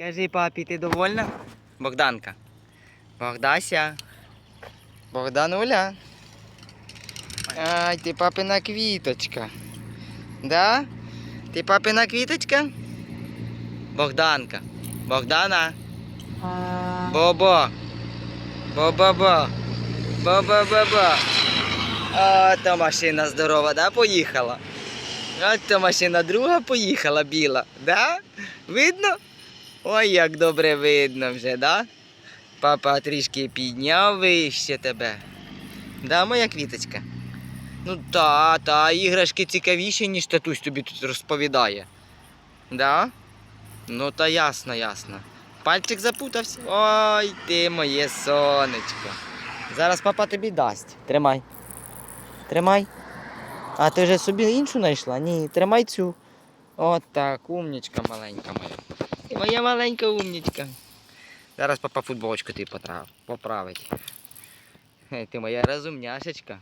Кажи, папі, ти довольна? Богданка. Богдася. Богдануля. Ай, ти папина квіточка. Да? Ти папина квіточка? Богданка. Богдана. Бобо. Бо-бо-бо. Бо-бо-бо-бо. А, та машина здорова, да, поїхала? От та машина друга поїхала біла, да? Видно? Ой, як добре видно вже, да? Папа трішки підняв вище тебе. Да, моя квіточка? Ну та, та, іграшки цікавіші, ніж татусь тобі тут розповідає. Да? Ну та ясно, ясно. Пальчик запутався. Ой, ти моє сонечко. Зараз папа тобі дасть. Тримай. Тримай. А ти вже собі іншу знайшла? Ні, тримай цю. От так, умнічка маленька моя. Ти моя маленька умнічка. Зараз папа футболочку потрав- поправить. Ти моя розумняшечка.